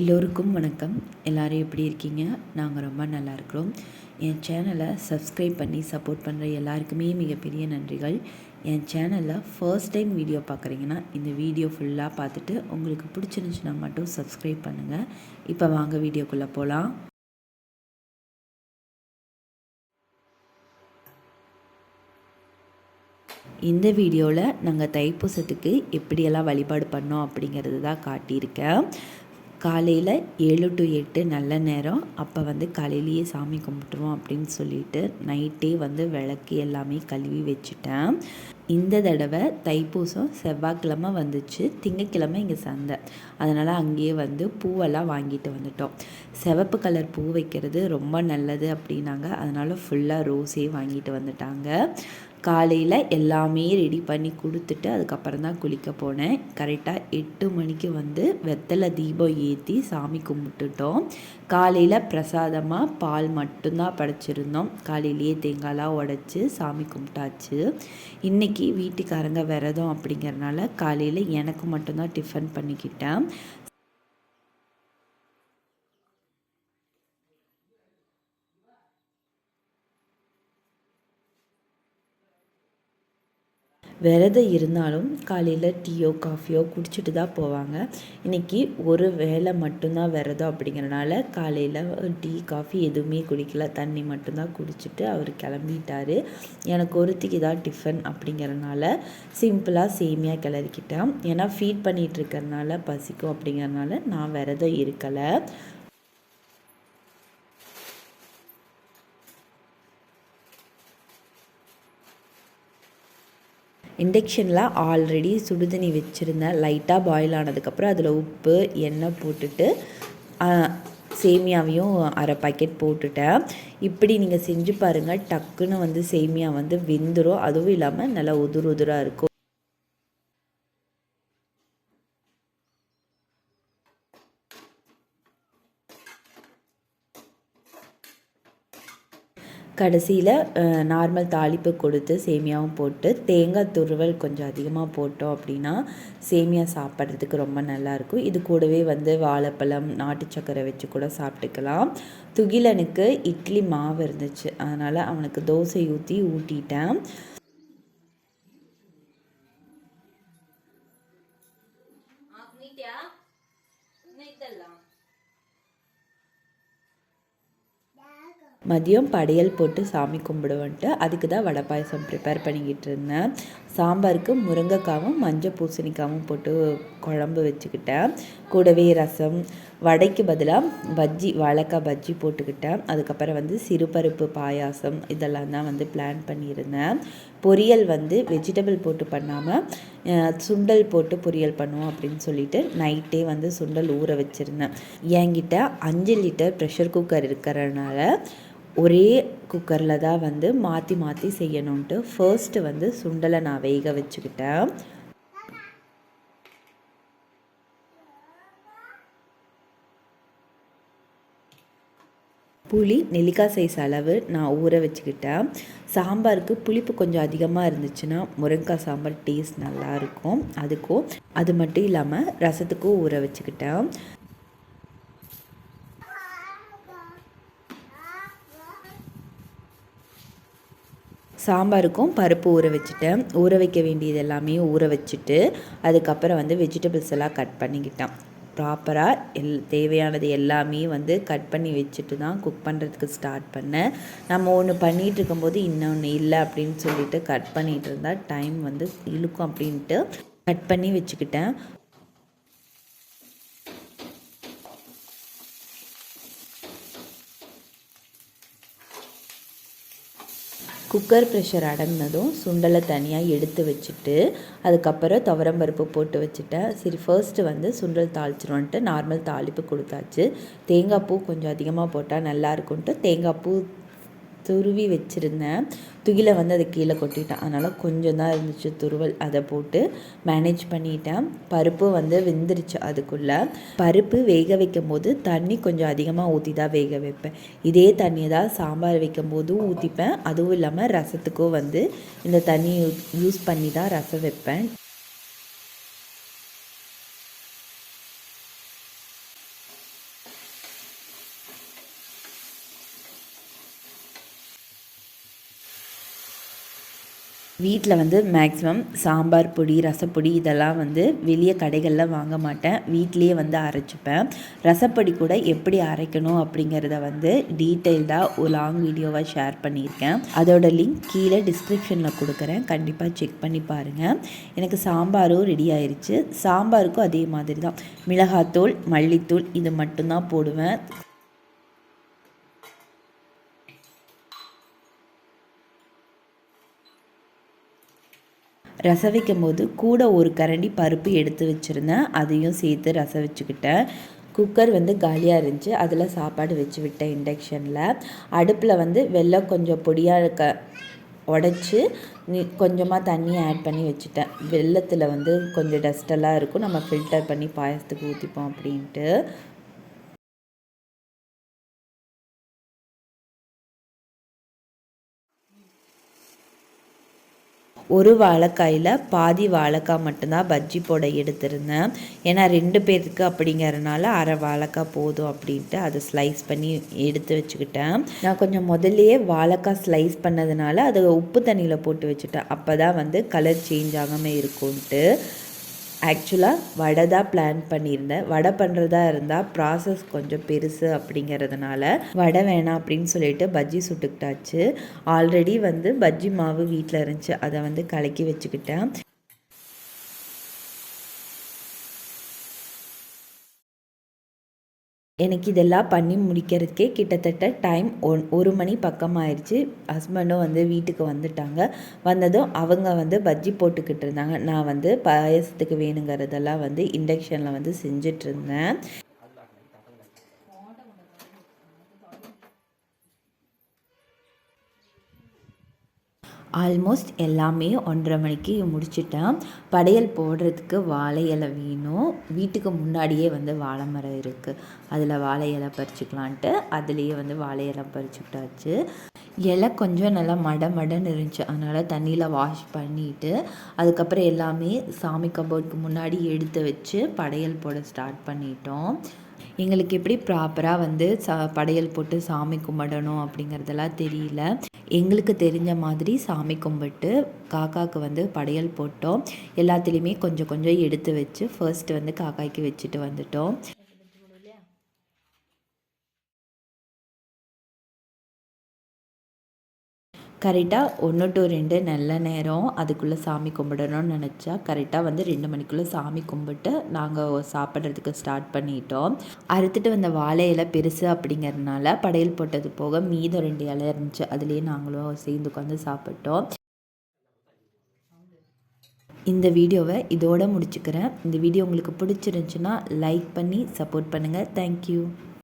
எல்லோருக்கும் வணக்கம். எல்லோரும் எப்படி இருக்கீங்க? நாங்கள் ரொம்ப நல்லா இருக்கிறோம். என் சேனலை சப்ஸ்கிரைப் பண்ணி சப்போர்ட் பண்ணுற எல்லாருக்குமே மிகப்பெரிய நன்றிகள். என் சேனலில் ஃபர்ஸ்ட் டைம் வீடியோ பார்க்குறீங்கன்னா இந்த வீடியோ ஃபுல்லாக பார்த்துட்டு உங்களுக்கு பிடிச்சிருந்துச்சுன்னா மட்டும் சப்ஸ்கிரைப் பண்ணுங்கள் இப்போ வாங்க வீடியோக்குள்ளே போகலாம் இந்த வீடியோவில் நாங்கள் தைப்பூசத்துக்கு எப்படியெல்லாம் வழிபாடு பண்ணோம் அப்படிங்கிறது தான் காட்டியிருக்கேன். காலையில் ஏழு டு எட்டு நல்ல நேரம். அப்போ வந்து காலையிலேயே சாமி கும்பிட்டுருவோம் அப்படின்னு சொல்லிட்டு நைட்டே வந்து விளக்கு எல்லாமே கழுவி வச்சுட்டேன். இந்த தடவை தைப்பூசம் செவ்வாய்க்கிழமை வந்துச்சு. திங்கக்கிழமை இங்கே சந்தை. அதனால் அங்கேயே வந்து பூவெல்லாம் வாங்கிட்டு வந்துட்டோம். சிவப்பு கலர் பூ வைக்கிறது ரொம்ப நல்லது அப்படின்னாங்க. அதனால் ஃபுல்லாக ரோஸே வாங்கிட்டு வந்துட்டாங்க. காலையில் எல்லாமே ரெடி பண்ணி கொடுத்துட்டு அதுக்கப்புறம் தான் குளிக்க போனேன். கரெக்டாக எட்டு மணிக்கு வந்து வெத்தலை தீபம் ஏற்றி சாமி கும்பிட்டுட்டோம். காலையில் பிரசாதமாக பால் மட்டும்தான் படைச்சிருந்தோம். காலையிலேயே தேங்காய்லாம் உடச்சி சாமி கும்பிட்டாச்சு. இன்றைக்கி வீட்டுக்காரங்க விரதம் அப்படிங்கிறனால காலையில் எனக்கு மட்டும்தான் டிஃபன் பண்ணிக்கிட்டேன். விரதம் இருந்தாலும் காலையில் டீயோ காஃபியோ குடிச்சிட்டு தான் போவாங்க. இன்றைக்கி ஒரு வேளை மட்டும்தான் விரதம் அப்படிங்கிறனால காலையில் டீ காஃபி எதுவுமே குடிக்கல. தண்ணி மட்டும்தான் குடிச்சிட்டு அவர் கிளம்பிட்டார். எனக்கு ஒருத்திக்கு தான் டிஃபன் அப்படிங்கிறனால சிம்பிளாக சேமியாக கிளறிக்கிட்டேன். ஏன்னா ஃபீட் பண்ணிகிட்டு இருக்கிறனால பசிக்கும் அப்படிங்கிறனால நான் விரதம் இருக்கலை. இண்டக்ஷனில் ஆல்ரெடி சுடுதண்ணி வச்சுருந்தேன் லைட்டாக பாயில் ஆனதுக்கப்புறம் அதில் உப்பு எண்ணெய் போட்டுட்டு சேமியாவையும் அரை பாக்கெட் போட்டுட்டேன். இப்படி நீங்கள் செஞ்சு பாருங்கள் டக்குன்னு வந்து சேமியா வந்து வெந்துடும் அதுவும் இல்லாமல் நல்லா உதுர் உதுராக இருக்கும். கடைசியில் நார்மல் தாளிப்பு கொடுத்து சேமியாவும் போட்டு தேங்காய் துருவல் கொஞ்சம் அதிகமாக போட்டோம் அப்படின்னா சேமியா சாப்பிட்றதுக்கு ரொம்ப நல்லாயிருக்கும் இது கூடவே வந்து வாழைப்பழம் நாட்டு சக்கரை வச்சு கூட சாப்பிட்டுக்கலாம். துகிலனுக்கு இட்லி மாவு இருந்துச்சு. அதனால் அவனுக்கு தோசை ஊற்றி ஊட்டிட்டேன். மதியம் படையல் போட்டு சாமி கும்பிடுவோன்ட்டு அதுக்கு தான் வடை பாயசம் ப்ரிப்பேர் பண்ணிக்கிட்டு இருந்தேன். சாம்பாருக்கு முருங்கைக்காவும் மஞ்சள் பூசணிக்காவும் போட்டு குழம்பு வச்சுக்கிட்டேன். கூடவே ரசம் வடைக்கு பதிலாக பஜ்ஜி வாழைக்காய் பஜ்ஜி போட்டுக்கிட்டேன். அதுக்கப்புறம் வந்து சிறுபருப்பு பாயாசம் இதெல்லாம் தான் வந்து பிளான் பண்ணியிருந்தேன். பொரியல் வந்து வெஜிடபிள் போட்டு பண்ணாமல் சுண்டல் போட்டு பொரியல் பண்ணுவோம் அப்படின்னு சொல்லிட்டு நைட்டே வந்து சுண்டல் ஊற வச்சுருந்தேன். என்கிட்ட அஞ்சு லிட்டர் ப்ரெஷர் குக்கர் இருக்கிறனால ஒரே குக்கரில் தான் வந்து மாற்றி மாற்றி செய்யணுன்ட்டு ஃபர்ஸ்ட்டு வந்து சுண்டலை நான் வேக வச்சுக்கிட்டேன். புளி நெல்லிக்காய் சைஸ் அளவு நான் ஊற வச்சுக்கிட்டேன். சாம்பாருக்கு புளிப்பு கொஞ்சம் அதிகமாக இருந்துச்சுன்னா முருங்கைக்காய் சாம்பார் டேஸ்ட் நல்லாயிருக்கும் அதுக்கும் அது மட்டும் இல்லாமல் ரசத்துக்கும் ஊற வச்சுக்கிட்டேன். சாம்பாருக்கும் பருப்பு ஊற வச்சுட்டேன். ஊற வைக்க வேண்டியது எல்லாமே ஊற வச்சுட்டு அதுக்கப்புறம் வந்து வெஜிடபிள்ஸ் எல்லாம் கட் பண்ணிக்கிட்டேன். ப்ராப்பராக எல் தேவையானது எல்லாமே வந்து கட் பண்ணி வச்சுட்டு தான் குக் பண்ணுறதுக்கு ஸ்டார்ட் பண்ணேன். நம்ம ஒன்று பண்ணிகிட்டு இருக்கும்போது இன்னொன்று இல்லை அப்படின்னு சொல்லிட்டு கட் பண்ணிகிட்டு இருந்தால் டைம் வந்து இழுக்கும் அப்படின்ட்டு கட் பண்ணி வச்சுக்கிட்டேன். குக்கர் ப்ரெஷர் அடங்கினதும் சுண்டலை தனியாக எடுத்து வச்சுட்டு அதுக்கப்புறம் துவரம் பருப்பு போட்டு வச்சுட்டேன் சரி ஃபர்ஸ்ட்டு வந்து சுண்டல் தாளிச்சிருவோன்ட்டு நார்மல் தாளிப்பு கொடுத்தாச்சு. தேங்காய் பூ கொஞ்சம் அதிகமாக போட்டால் நல்லா இருக்கும்ன்ட்டு தேங்காய் பூ துருவி வச்சுருந்தேன் துகில வந்து அதை கீழே கொட்டிட்டேன். அதனால் கொஞ்சம் தான் இருந்துச்சு துருவல். அதை போட்டு மேனேஜ் பண்ணிட்டேன். பருப்பு வந்து வெந்துருச்சு அதுக்குள்ளே. பருப்பு வேக வைக்கும் போது தண்ணி கொஞ்சம் அதிகமாக ஊற்றி தான் வேக வைப்பேன். இதே தண்ணியை தான் சாம்பார் வைக்கும் போதும் ஊற்றிப்பேன் அதுவும் இல்லாமல் ரசத்துக்கும் வந்து இந்த தண்ணியை யூஸ் பண்ணி தான் ரசம் வைப்பேன். வீட்டில் வந்து மேக்ஸிமம் சாம்பார் பொடி ரசப்பொடி இதெல்லாம் வந்து வெளியே கடைகளில் வாங்க மாட்டேன். வீட்லேயே வந்து அரைச்சிப்பேன். ரசப்பொடி கூட எப்படி அரைக்கணும் அப்படிங்கிறத வந்து டீட்டெயில்டாக ஒரு லாங் வீடியோவாக ஷேர் பண்ணியிருக்கேன். அதோட லிங்க் கீழே டிஸ்கிரிப்ஷனில் கொடுக்குறேன். கண்டிப்பாக செக் பண்ணி பாருங்கள் எனக்கு சாம்பாரும் ரெடி ஆயிடுச்சு சாம்பாருக்கும் அதே மாதிரி தான் மிளகாத்தூள் மல்லித்தூள் இது மட்டும்தான் போடுவேன். ரசம் வைக்கும்போது கூட ஒரு கரண்டி பருப்பு எடுத்து வச்சுருந்தேன். அதையும் சேர்த்து ரசம் வச்சுக்கிட்டேன். குக்கர் வந்து காலியாக இருந்துச்சு. அதில் சாப்பாடு வச்சு விட்டேன் இண்டக்ஷனில். அடுப்பில் வந்து வெள்ளம் கொஞ்சம் பொடியாக இருக்க உடச்சி கொஞ்சமாக தண்ணி ஆட் பண்ணி வச்சுட்டேன். வெள்ளத்தில் வந்து கொஞ்சம் டஸ்டெல்லாம் இருக்கும். நம்ம ஃபில்டர் பண்ணி பாயசத்துக்கு ஊற்றிப்போம் அப்படின்ட்டு. ஒரு வாழைக்காயில் பாதி வாழைக்காய் மட்டும்தான் பஜ்ஜி போட எடுத்திருந்தேன். ஏன்னா ரெண்டு பேருக்கு அப்படிங்கிறனால அரை வாழைக்காய் போதும் அப்படின்ட்டு அதை ஸ்லைஸ் பண்ணி எடுத்து வச்சுக்கிட்டேன். நான் கொஞ்சம் முதல்லையே வாழைக்காய் ஸ்லைஸ் பண்ணதுனால அதை உப்பு தண்ணியில் போட்டு வச்சுட்டேன். அப்போ தான் வந்து கலர் சேஞ்ச் ஆகாமல் இருக்கும்ன்ட்டு ஆக்சுவலாக வடை தான் பிளான் பண்ணியிருந்தேன். வடை பண்ணுறதா இருந்தால் ப்ராசஸ் கொஞ்சம் பெருசு அப்படிங்கிறதுனால வடை வேணாம் அப்படின்னு சொல்லிட்டு பஜ்ஜி சுட்டுக்கிட்டாச்சு. ஆல்ரெடி வந்து பஜ்ஜி மாவு வீட்டில் இருந்துச்சு. அதை வந்து கலக்கி வச்சுக்கிட்டேன். எனக்கு இதெல்லாம் பண்ணி முடிக்கிறதுக்கே கிட்டத்தட்ட டைம் ஒன் ஒரு மணி பக்கமாயிடுச்சு ஹஸ்பண்டும் வந்து வீட்டுக்கு வந்துட்டாங்க. வந்ததும் அவங்க வந்து பஜ்ஜி போட்டுக்கிட்டு இருந்தாங்க. நான் வந்து பாயசத்துக்கு வேணுங்கிறதெல்லாம் வந்து இண்டக்ஷனில் வந்து செஞ்சிட்ருந்தேன் ஆல்மோஸ்ட் எல்லாமே ஒன்றரை மணிக்கு முடிச்சிட்டேன். படையல் போடுறதுக்கு வாழை இலை வேணும். வீட்டுக்கு முன்னாடியே வந்து வாழை மரம் இருக்குது அதில் வாழை இலை பறிச்சுக்கலான்ட்டு அதுலேயே வந்து வாழை இலை பறிச்சுக்கிட்டாச்சு. இலை கொஞ்சம் நல்லா மட மடன்னு இருந்துச்சு. அதனால் தண்ணியில் வாஷ் பண்ணிவிட்டு அதுக்கப்புறம் எல்லாமே சாமி கபோர்டுக்கு முன்னாடி எடுத்து வச்சு படையல் போட ஸ்டார்ட் பண்ணிட்டோம். எங்களுக்கு எப்படி ப்ராப்பராக வந்து சா படையல் போட்டு சாமி கும்பிடணும் அப்படிங்கிறதெல்லாம் தெரியல. எங்களுக்கு தெரிஞ்ச மாதிரி சாமி கும்பிட்டு காக்காவுக்கு வந்து படையல் போட்டோம். எல்லாத்துலேயுமே கொஞ்சம் கொஞ்சம் எடுத்து வச்சு ஃபர்ஸ்ட் வந்து காக்காய்க்கு வச்சுட்டு வந்துட்டோம். கரெக்டாக ஒன்று டு ரெண்டு நல்ல நேரம் அதுக்குள்ளே சாமி கும்பிடணும்னு நினச்சா கரெக்டாக வந்து ரெண்டு மணிக்குள்ளே சாமி கும்பிட்டு நாங்கள் சாப்பிட்றதுக்கு ஸ்டார்ட் பண்ணிட்டோம். அறுத்துட்டு வந்த வாழை இலை பெருசு அப்படிங்கிறதுனால படையல் போட்டது போக மீதம் ரெண்டு இலை இருந்துச்சு. அதுலேயே நாங்களும் சேர்ந்து உட்காந்து சாப்பிட்டோம். இந்த வீடியோவை இதோடு முடிச்சுக்கிறேன். இந்த வீடியோ உங்களுக்கு பிடிச்சிருந்துச்சுன்னா லைக் பண்ணி சப்போர்ட் பண்ணுங்கள் தேங்க்யூ